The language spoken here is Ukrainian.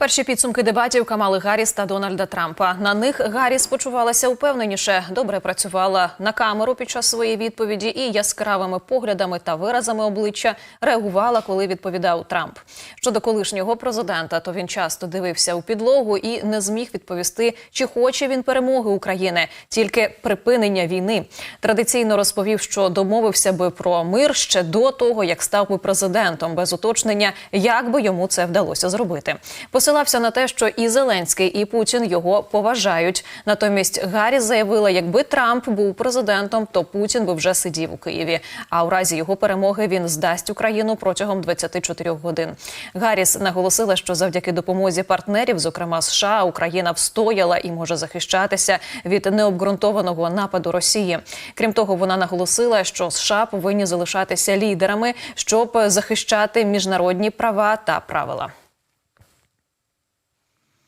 Перші підсумки дебатів Камали Гарріс та Дональда Трампа. На них Гарріс почувалася впевненіше, добре працювала на камеру під час своєї відповіді і яскравими поглядами та виразами обличчя реагувала, коли відповідав Трамп. Щодо колишнього президента, то він часто дивився у підлогу і не зміг відповісти, чи хоче він перемоги України, тільки припинення війни. Традиційно розповів, що домовився би про мир ще до того, як став би президентом, без уточнення, як би йому це вдалося зробити. Посилався на те, що і Зеленський, і Путін його поважають. Натомість Гарріс заявила, якби Трамп був президентом, то Путін би вже сидів у Києві. А у разі його перемоги він здасть Україну протягом 24 годин. Гарріс наголосила, що завдяки допомозі партнерів, зокрема США, Україна встояла і може захищатися від необґрунтованого нападу Росії. Крім того, вона наголосила, що США повинні залишатися лідерами, щоб захищати міжнародні права та правила.